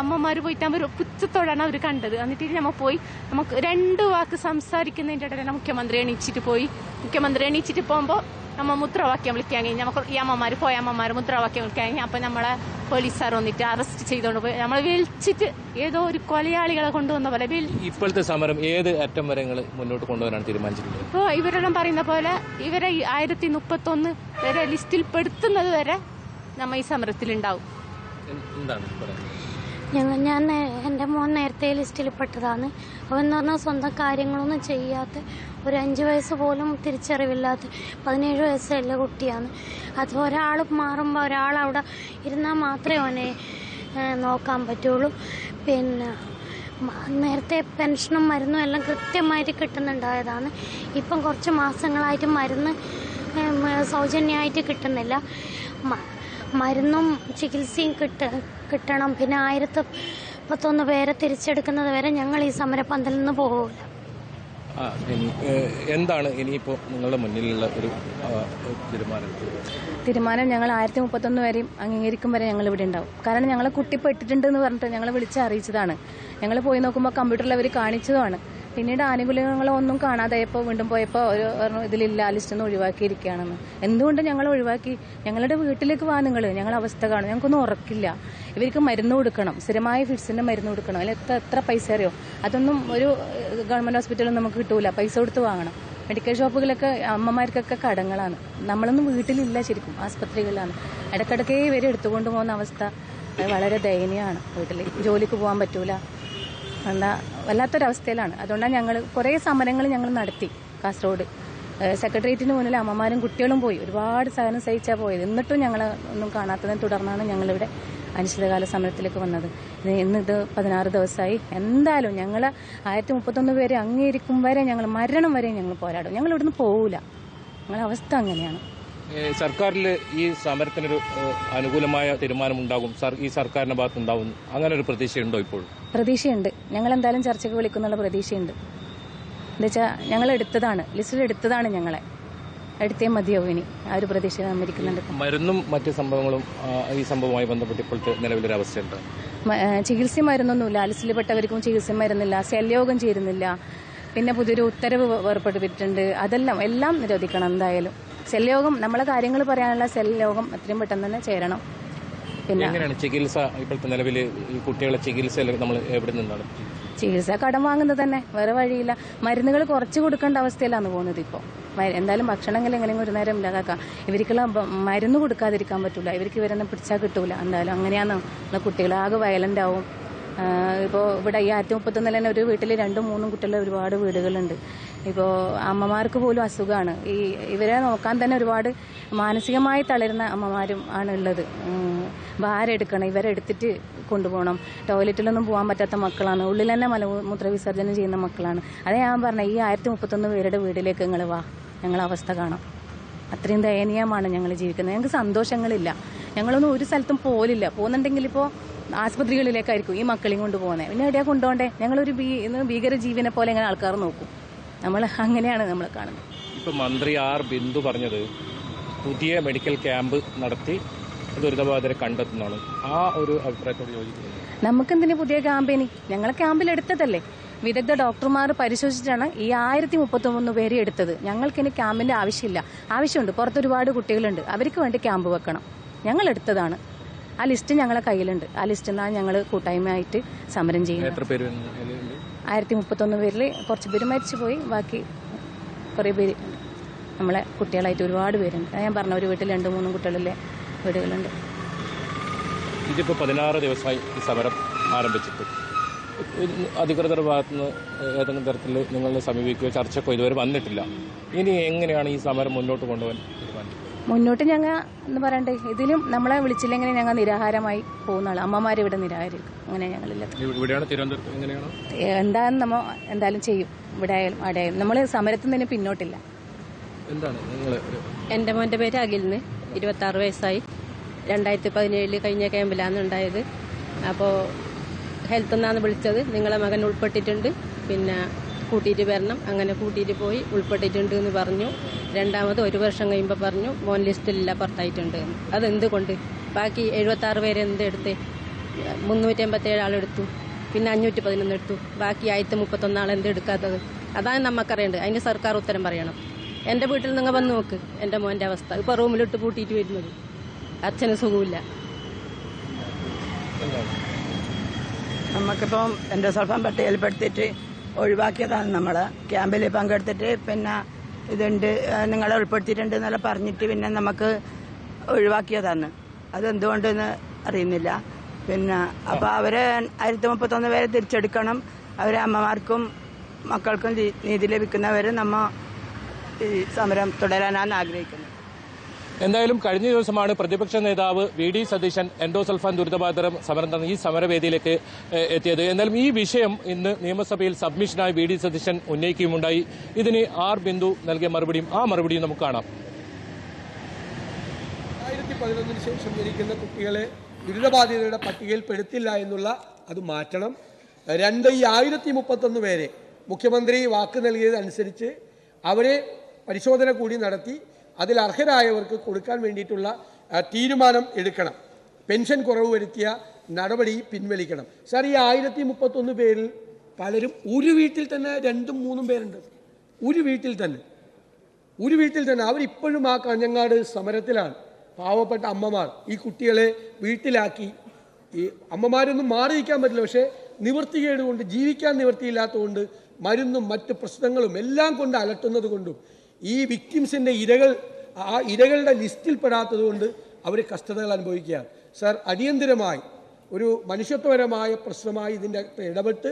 അമ്മമാർ പോയിട്ട് അവർ പുച്ഛത്തോടാണ് അവർ കണ്ടത്. എന്നിട്ട് നമ്മൾ പോയി നമുക്ക് രണ്ട് വാക്ക് സംസാരിക്കുന്നതിന്റെ ഇടയിൽ മുഖ്യമന്ത്രി എണീച്ചിട്ട് പോയി. മുഖ്യമന്ത്രി എണീച്ചിട്ട് പോകുമ്പോൾ നമ്മ മുദ്രാവാക്യം വിളിക്കാൻ കഴിഞ്ഞ് നമുക്ക് ഈ അമ്മമാർ പോയ അമ്മമാർ മുദ്രാവാക്യം വിളിക്കാൻ കഴിഞ്ഞ് അപ്പം നമ്മളെ പോലീസുകാർ വന്നിട്ട് അറസ്റ്റ് ചെയ്തുകൊണ്ട് പോയി. നമ്മൾ വിളിച്ചിട്ട് ഏതോ ഒരു കൊലയാളികളെ കൊണ്ടുവന്ന പോലെ ഇപ്പോഴത്തെ സമരം ഏത് അറ്റം വരെ മുന്നോട്ട് കൊണ്ടുവരാൻ തീരുമാനിച്ചിട്ടുണ്ട് ഇപ്പോൾ ഇവരെല്ലാം പറയുന്ന പോലെ ഇവരെ ഈ ആയിരത്തി മുപ്പത്തൊന്ന് വരെ ലിസ്റ്റിൽ പെടുത്തുന്നത് വരെ നമ്മ ഈ സമരത്തിലുണ്ടാവും. എന്ത്- എന്താണ് ഞങ്ങൾ ഞാൻ എന്റെ മോൻ നേരത്തെ ലിസ്റ്റിൽ പെട്ടതാണ്. അവൻ എന്ന് പറഞ്ഞാൽ സ്വന്തം കാര്യങ്ങളൊന്നും ചെയ്യാത്ത ഒരു അഞ്ച് വയസ്സ് പോലും തിരിച്ചറിവില്ലാത്ത പതിനേഴ് വയസ്സുള്ള കുട്ടിയാണ്. അത് ഒരാൾ മാറുമ്പോൾ ഒരാൾ അവിടെ ഇരുന്നാൽ മാത്രമേ അവനെ നോക്കാൻ പറ്റുള്ളൂ. പിന്നെ നേരത്തെ പെൻഷനും മരുന്നും എല്ലാം കൃത്യമായിട്ട് കിട്ടുന്നുണ്ടായതാണ്. ഇപ്പം കുറച്ച് മാസങ്ങളായിട്ട് മരുന്ന് സൗജന്യമായിട്ട് കിട്ടുന്നില്ല. മരുന്നും ചികിത്സയും കിട്ട കിട്ടണം. പിന്നെ ആയിരത്തി മുപ്പത്തൊന്ന് പേരെ തിരിച്ചെടുക്കുന്നത് വരെ ഞങ്ങൾ ഈ സമരപ്പന്തലിൽ നിന്ന് പോകില്ല എന്താണ് ഇനിയിപ്പോൾ നിങ്ങളുടെ മുന്നിലുള്ള ഒരു തീരുമാനം? തീരുമാനം ഞങ്ങൾ ആയിരത്തി മുപ്പത്തൊന്ന് വരെയും അംഗീകരിക്കും വരെ ഞങ്ങൾ ഇവിടെ ഉണ്ടാവും. കാരണം ഞങ്ങളെ കുട്ടി പെട്ടിട്ടുണ്ട് എന്ന് പറഞ്ഞിട്ട് ഞങ്ങളെ വിളിച്ച് അറിയിച്ചതാണ് ഞങ്ങൾ പോയി നോക്കുമ്പോൾ കമ്പ്യൂട്ടറിൽ അവർ കാണിച്ചതുമാണ്. പിന്നീട് കാണാതെ കാണാതായപ്പോൾ വീണ്ടും പോയപ്പോൾ ഒരു പറഞ്ഞു ഇതിലില്ല. ലിസ്റ്റ് ഒന്ന് ഒഴിവാക്കിയിരിക്കുകയാണെന്ന്. എന്തുകൊണ്ട് ഞങ്ങൾ ഒഴിവാക്കി? ഞങ്ങളുടെ വീട്ടിലേക്ക് വാ നിങ്ങൾ ഞങ്ങൾ അവസ്ഥ കാണും. ഞങ്ങൾക്കൊന്നും ഉറക്കില്ല. ഇവർക്ക് മരുന്ന് കൊടുക്കണം. സ്ഥിരമായ ഫിറ്റ്സിന്റെ മരുന്ന് കൊടുക്കണം. അതിൽ എത്ര എത്ര പൈസ അറിയോ? അതൊന്നും ഒരു ഗവൺമെന്റ് ഹോസ്പിറ്റലിൽ നമുക്ക് കിട്ടൂല. പൈസ കൊടുത്ത് വാങ്ങണം. മെഡിക്കൽ ഷോപ്പുകളൊക്കെ അമ്മമാർക്കൊക്കെ കടങ്ങളാണ്. നമ്മളൊന്നും വീട്ടിലില്ല ശരിക്കും. ആസ്പത്രികളിലാണ്. ഇടയ്ക്കിടയ്ക്കേ ഇവരെ എടുത്തുകൊണ്ട് പോകുന്ന അവസ്ഥ വളരെ ദയനീയമാണ്. വീട്ടിൽ ജോലിക്ക് പോകാൻ പറ്റൂല. എന്താ വല്ലാത്തൊരവസ്ഥയിലാണ്. അതുകൊണ്ടാണ് ഞങ്ങൾ കുറേ സമരങ്ങൾ ഞങ്ങൾ നടത്തി കാസർഗോഡ്. സെക്രട്ടേറിയറ്റിന് മുന്നിൽ അമ്മമാരും കുട്ടികളും പോയി. ഒരുപാട് സഹനം സഹിച്ചാൽ പോയത്. എന്നിട്ടും ഞങ്ങൾ ഒന്നും കാണാത്തതിനെ തുടർന്നാണ് ഞങ്ങളിവിടെ അനിശ്ചിതകാല സമരത്തിലേക്ക് വന്നത്. ഇന്നിത് പതിനാറ് ദിവസമായി എന്തായാലും ഞങ്ങൾ ആയിരത്തി മുപ്പത്തൊന്ന് പേരെ ഇരിക്കും വരെ ഞങ്ങൾ മരണം വരെ ഞങ്ങൾ പോരാടും. ഞങ്ങൾ ഇവിടുന്ന് പോവില്ല ഞങ്ങളുടെ അവസ്ഥ അങ്ങനെയാണ്. സർക്കാരിൽ ഈ സമരത്തിനൊരു അനുകൂലമായ തീരുമാനം ഉണ്ടാകും സർ ഈ സർക്കാരിന്റെ ഭാഗത്ത് ഉണ്ടാവും അങ്ങനെ ഒരു പ്രതീക്ഷയുണ്ടോ ഇപ്പോൾ? പ്രതീക്ഷയുണ്ട്. ഞങ്ങൾ എന്തായാലും ചർച്ചയ്ക്ക് വിളിക്കുന്നുള്ള പ്രതീക്ഷയുണ്ട്. എന്താ ഞങ്ങൾ എടുത്തതാണ് ലിസ്റ്റിൽ എടുത്തതാണ് ഞങ്ങളെ. എടുത്തേ മതിയാവും ഇനി. ആ ഒരു പ്രതീക്ഷ നമ്മിരിക്കുന്നുണ്ട് മരുന്നും മറ്റ് സംഭവങ്ങളും ഈ സംഭവവുമായി ബന്ധപ്പെട്ട് ഇപ്പോഴത്തെ നിലവിലൊരു അവസ്ഥയുണ്ട്. ചികിത്സ മരുന്നൊന്നുമില്ല. ലിസ്റ്റിൽപ്പെട്ടവർക്കും ചികിത്സ മരുന്നില്ല. ശല്യോഗം ചേരുന്നില്ല. പിന്നെ പുതിയൊരു ഉത്തരവ് വേ- അതെല്ലാം എല്ലാം നിരോധിക്കണം എന്തായാലും. ശല്യോഗം നമ്മളെ കാര്യങ്ങൾ പറയാനുള്ള ശല്യോഗം എത്രയും പെട്ടെന്ന് തന്നെ ചേരണം. പിന്നെ എങ്ങനെയാണ് ചികിത്സ ഇപ്പോഴത്തെ നിലവിൽ കുട്ടികളെ ചികിത്സ നമ്മൾ എവിടെ നിന്നാണ്? ചികിത്സ കടം വാങ്ങുന്നത് തന്നെ വേറെ വഴിയില്ല. മരുന്നുകൾ കുറച്ച് കൊടുക്കേണ്ട അവസ്ഥയിലാണ് പോകുന്നത് ഇപ്പോൾ എന്തായാലും ഭക്ഷണമെങ്കിലും എങ്ങനെയും ഒരു നേരം ഇല്ലാതാക്കാം. ഇവർക്കുള്ള മരുന്ന് കൊടുക്കാതിരിക്കാൻ പറ്റില്ല ഇവർക്ക് ഇവരെന്നെ പിടിച്ചാൽ കിട്ടൂല. എന്തായാലും അങ്ങനെയാണ്. കുട്ടികളാകെ വയലന്റ് ആവും. ഇപ്പോൾ ഇവിടെ ഈ ആയിരത്തി മുപ്പത്തൊന്നിൽ തന്നെ ഒരു വീട്ടിൽ രണ്ടും മൂന്നും കുട്ടികൾ ഒരുപാട് വീടുകളുണ്ട്. ഇപ്പോൾ അമ്മമാർക്ക് പോലും അസുഖമാണ്. ഈ ഇവരെ നോക്കാൻ തന്നെ ഒരുപാട് മാനസികമായി തളരുന്ന അമ്മമാരും ആണ് ഉള്ളത്. ഭാരം എടുക്കണം? ഇവരെ എടുത്തിട്ട് കൊണ്ടുപോകണം. ടോയ്ലറ്റിലൊന്നും പോകാൻ പറ്റാത്ത മക്കളാണ്. ഉള്ളിൽ തന്നെ മലമൂത്ര വിസർജനം ചെയ്യുന്ന മക്കളാണ്. അതേ ഞാൻ പറഞ്ഞ ഈ ആയിരത്തി മുപ്പത്തൊന്ന് പേരുടെ വീട്ടിലേക്ക് നിങ്ങൾ വാ. ഞങ്ങളെ അവസ്ഥ കാണാം. അത്രയും ദയനീയമാണ് ഞങ്ങൾ ജീവിക്കുന്നത്. ഞങ്ങൾക്ക് സന്തോഷങ്ങളില്ല. ഞങ്ങളൊന്നും ഒരു സ്ഥലത്തും പോലില്ല. പോകുന്നുണ്ടെങ്കിൽ ഇപ്പോൾ ആസ്പത്രികളിലേക്കായിരിക്കും ഈ മക്കളെയും കൊണ്ട് പോകുന്നത്. പിന്നെ എവിടെയാ കൊണ്ടുപോകണ്ടേ? ഞങ്ങളൊരു ഭീ ഭീകര ജീവനെ പോലെ ഇങ്ങനെ ആൾക്കാർ നോക്കും. നമ്മൾ അങ്ങനെയാണ് നമ്മൾ കാണുന്നത്. ഇപ്പൊ മന്ത്രി ആർ ബിന്ദു പറഞ്ഞത് പുതിയ മെഡിക്കൽ ക്യാമ്പ് നടത്തി ദുരിതബാധിതരെ കണ്ടെത്തുന്നതാണ്. ആ ഒരു അഭിപ്രായത്തോട് യോജിക്കുന്നു. നമുക്കെന്തിന് പുതിയ ക്യാമ്പിനി ഞങ്ങളെ ക്യാമ്പിൽ എടുത്തതല്ലേ. വിദഗ്ധ ഡോക്ടർമാർ പരിശോധിച്ചിട്ടാണ് ഈ ആയിരത്തി മുപ്പത്തി മുപ്പത്തൊന്ന് പേരെ എടുത്തത്. ഞങ്ങൾക്കിനി ക്യാമ്പിന്റെ ആവശ്യമില്ല. ആവശ്യമുണ്ട്. പുറത്തൊരുപാട് കുട്ടികളുണ്ട്. അവർക്ക് വേണ്ടി ക്യാമ്പ് വെക്കണം. ഞങ്ങൾ എടുത്തതാണ്. ആ ലിസ്റ്റ് ഞങ്ങളെ കയ്യിലുണ്ട്. ആ ലിസ്റ്റ് നിന്നാണ് ഞങ്ങൾ കൂട്ടായ്മയായിട്ട് സമരം ചെയ്യുന്നത്? ആയിരത്തി മുപ്പത്തൊന്ന് പേരിൽ കുറച്ച് പേര് മരിച്ചു പോയി. ബാക്കി കുറേ പേര് നമ്മളെ കുട്ടികളായിട്ട് ഒരുപാട് പേരുണ്ട്. ഞാൻ പറഞ്ഞ ഒരു വീട്ടിൽ രണ്ട് മൂന്നും കുട്ടികളിലെ വീടുകളുണ്ട്. ഇതിപ്പോൾ പതിനാറ് ദിവസമായി ഈ സമരം ആരംഭിച്ചിട്ട്. അധികൃതർ ഭാഗത്ത് ഭാഗത്തുനിന്ന് ഏതെങ്കിലും തരത്തിൽ നിങ്ങളെ സമീപിക്കുകയോ ചർച്ചക്കോ ഇതുവരെ വന്നിട്ടില്ല. ഇനി എങ്ങനെയാണ് ഈ സമരം മുന്നോട്ട് കൊണ്ടുപോകാൻ തീരുമാനിച്ചത് മുന്നോട്ട് ഞങ്ങൾ എന്ന് പറയണ്ടേ ഇതിലും നമ്മളെ വിളിച്ചില്ലെങ്കിൽ ഞങ്ങൾ നിരാഹാരമായി പോകുന്ന ആൾ അമ്മമാർ ഇവിടെ നിരാഹാരിക്കും. അങ്ങനെ ഞങ്ങളില്ല. എന്താണെന്ന് നമ്മൾ എന്തായാലും ചെയ്യും. ഇവിടെ ആയാലും അവിടെ ആയാലും. നമ്മൾ സമരത്തിൽ നിന്ന് പിന്നോട്ടില്ല. എന്താണ് നിങ്ങൾ എന്റെ മോന്റെ പേര് അഖിലിന്. ഇരുപത്തി ആറ് വയസ്സായി. രണ്ടായിരത്തി പതിനേഴിൽ കഴിഞ്ഞ ക്യാമ്പിലാണ് ഉണ്ടായത്. അപ്പോൾ ഹെൽത്ത് നിന്നാണ് വിളിച്ചത്. നിങ്ങളെ മകൻ ഉൾപ്പെട്ടിട്ടുണ്ട്. പിന്നെ കൂട്ടിയിട്ട് വരണം. അങ്ങനെ കൂട്ടിയിട്ട് പോയി ഉൾപ്പെട്ടിട്ടുണ്ട് എന്ന് പറഞ്ഞു. രണ്ടാമത് ഒരു വർഷം കഴിയുമ്പോൾ പറഞ്ഞു മോൻ ലിസ്റ്റിലില്ല പുറത്തായിട്ടുണ്ട്. എന്ന് അതെന്തുകൊണ്ട്? ബാക്കി എഴുപത്താറ് പേരെ എന്തെടുത്ത് മുന്നൂറ്റി എൺപത്തേഴ് ആളെടുത്തു പിന്നെ അഞ്ഞൂറ്റി പതിനൊന്ന് എടുത്തു. ബാക്കി ആയിരത്തി മുപ്പത്തൊന്ന് ആൾ എന്തെടുക്കാത്തത് അതാണ് നമുക്കറിയേണ്ടത് അതിന് സർക്കാർ ഉത്തരം പറയണം. എന്റെ വീട്ടിൽ നിങ്ങൾ വന്ന് നോക്ക്. എന്റെ മോന്റെ അവസ്ഥ. ഇപ്പോൾ റൂമിലിട്ട് പൂട്ടിയിട്ട് വരുന്നത്. അച്ഛന് സുഖമില്ല. നമുക്കിപ്പം എന്റെ സ്വൽപ്പം പട്ടികയിൽപ്പെടുത്തിയിട്ട് ഒഴിവാക്കിയതാണ് നമ്മൾ ക്യാമ്പിൽ പങ്കെടുത്തിട്ട് പിന്നെ ഇതുണ്ട് നിങ്ങളെ ഉൾപ്പെടുത്തിയിട്ടുണ്ട് എന്നെല്ലാം പറഞ്ഞിട്ട് പിന്നെ നമുക്ക് ഒഴിവാക്കിയതാണ്. അതെന്തുകൊണ്ടെന്ന് അറിയുന്നില്ല. പിന്നെ അപ്പോൾ അവരെ ആയിരത്തി മുപ്പത്തൊന്ന് പേരെ തിരിച്ചെടുക്കണം. അവരെ അമ്മമാർക്കും മക്കൾക്കും നീതി ലഭിക്കുന്നവരെ നമ്മ ഈ സമരം തുടരാനാണ് ആഗ്രഹിക്കുന്നത്. എന്തായാലും കഴിഞ്ഞ ദിവസമാണ് പ്രതിപക്ഷ നേതാവ് വി ഡി സതീശൻ എൻഡോസൾഫാൻ ദുരിതബാധിതരം സമരം ഈ സമരവേദിയിലേക്ക് എത്തിയത്. എന്തായാലും ഈ വിഷയം ഇന്ന് നിയമസഭയിൽ സബ്മിഷനായി വി ഡി സതീശൻ ഉന്നയിക്കുകയുമുണ്ടായി. ഇതിന് ആർ ബിന്ദു നൽകിയ മറുപടിയും ആ മറുപടിയും നമുക്ക് കാണാം. രണ്ടായിരത്തി പതിനൊന്നിന് ശേഷം ജനിക്കുന്ന കുട്ടികളെ ദുരിതബാധിതരുടെ പട്ടികയിൽ പെടുത്തില്ല എന്നുള്ള അത് മാറ്റണം. രണ്ട് ഈ ആയിരത്തി മുപ്പത്തൊന്ന് പേരെ മുഖ്യമന്ത്രി വാക്ക് നൽകിയതനുസരിച്ച് അവരെ പരിശോധന കൂടി നടത്തി. അതിൽ അർഹരായവർക്ക് കൊടുക്കാൻ വേണ്ടിയിട്ടുള്ള തീരുമാനം എടുക്കണം. പെൻഷൻ കുറവ് വരുത്തിയ നടപടി പിൻവലിക്കണം. സാർ ഈ ആയിരത്തി മുപ്പത്തൊന്ന് പേരിൽ പലരും ഒരു വീട്ടിൽ തന്നെ രണ്ടും മൂന്നും പേരുണ്ട്. ഒരു വീട്ടിൽ തന്നെ. ഒരു വീട്ടിൽ തന്നെ. അവരിപ്പോഴും ആ കാഞ്ഞങ്ങാട് സമരത്തിലാണ്. പാവപ്പെട്ട അമ്മമാർ ഈ കുട്ടികളെ വീട്ടിലാക്കി. ഈ അമ്മമാരൊന്നും മാറിയിരിക്കാൻ പറ്റില്ല. പക്ഷേ നിവൃത്തികേട് കൊണ്ട് ജീവിക്കാൻ നിവൃത്തിയില്ലാത്തതുകൊണ്ട് മരുന്നും മറ്റ് പ്രശ്നങ്ങളും എല്ലാം കൊണ്ട് അലട്ടുന്നത് കൊണ്ടും ഈ വിക്ടിംസിന്റെ ഇരകൾ ആ ഇരകളുടെ ലിസ്റ്റിൽ പെടാത്തത് കൊണ്ട് അവർ കഷ്ടതകൾ അനുഭവിക്കുകയാണ്. സർ അടിയന്തിരമായി ഒരു മനുഷ്യത്വപരമായ പ്രശ്നമായി ഇതിന്റെ ഇടപെട്ട്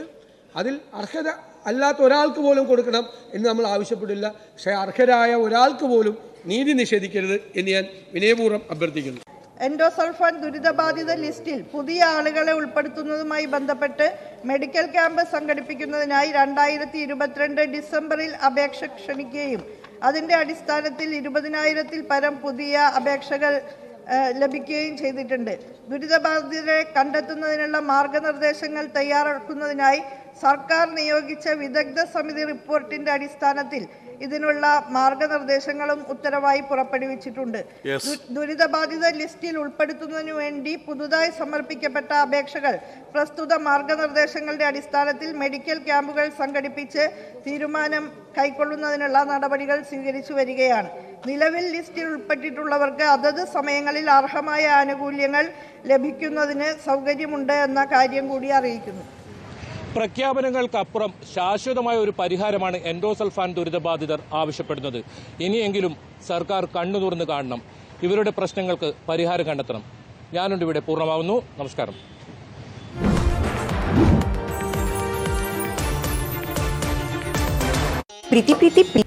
അതിൽ അർഹത അല്ലാത്ത ഒരാൾക്ക് പോലും കൊടുക്കണം എന്ന് നമ്മൾ ആവശ്യപ്പെടില്ല. പക്ഷേ അർഹരായ ഒരാൾക്ക് പോലും നീതി നിഷേധിക്കരുത് എന്ന് ഞാൻ വിനയപൂർവം അഭ്യർത്ഥിക്കുന്നു. എൻഡോസൾഫാൻ ദുരിതബാധിത ലിസ്റ്റിൽ പുതിയ ആളുകളെ ഉൾപ്പെടുത്തുന്നതുമായി ബന്ധപ്പെട്ട് മെഡിക്കൽ ക്യാമ്പ് സംഘടിപ്പിക്കുന്നതിനായി രണ്ടായിരത്തി ഡിസംബറിൽ അപേക്ഷ ക്ഷണിക്കുകയും അതിന്റെ അടിസ്ഥാനത്തിൽ ഇരുപതിനായിരത്തിൽ പരം പുതിയ അപേക്ഷകൾ ലഭിക്കുകയും ചെയ്തിട്ടുണ്ട്. ദുരിതബാധിതരെ കണ്ടെത്തുന്നതിനുള്ള മാർഗനിർദ്ദേശങ്ങൾ തയ്യാറാക്കുന്നതിനായി സർക്കാർ നിയോഗിച്ച വിദഗ്ധ സമിതി റിപ്പോർട്ടിന്റെ അടിസ്ഥാനത്തിൽ ഇതിനുള്ള മാർഗനിർദ്ദേശങ്ങളും ഉത്തരവായി പുറപ്പെടുവിച്ചിട്ടുണ്ട്. ദുരിതബാധിത ലിസ്റ്റിൽ ഉൾപ്പെടുത്തുന്നതിനു വേണ്ടി പുതുതായി സമർപ്പിക്കപ്പെട്ട അപേക്ഷകൾ പ്രസ്തുത മാർഗനിർദ്ദേശങ്ങളുടെ അടിസ്ഥാനത്തിൽ മെഡിക്കൽ ക്യാമ്പുകൾ സംഘടിപ്പിച്ച് തീരുമാനം കൈക്കൊള്ളുന്നതിനുള്ള നടപടികൾ സ്വീകരിച്ചു വരികയാണ്. നിലവിൽ ലിസ്റ്റിൽ ഉൾപ്പെട്ടിട്ടുള്ളവർക്ക് അതത് സമയങ്ങളിൽ അർഹമായ ആനുകൂല്യങ്ങൾ ലഭിക്കുന്നതിന് സൗകര്യമുണ്ട് എന്ന കാര്യം കൂടി അറിയിക്കുന്നു. പ്രഖ്യാപനങ്ങൾക്കപ്പുറം ശാശ്വതമായ ഒരു പരിഹാരമാണ് എൻഡോസൾഫാൻ ദുരിതബാധിതർ ആവശ്യപ്പെടുന്നത്. ഇനിയെങ്കിലും സർക്കാർ കണ്ണു തുറന്ന് കാണണം. ഇവരുടെ പ്രശ്നങ്ങൾക്ക് പരിഹാരം കണ്ടെത്തണം. ഞാനുണ്ട് ഇവിടെ. പൂർണമാകുന്നു നമസ്കാരം. പ്രീതി പ്രീതി.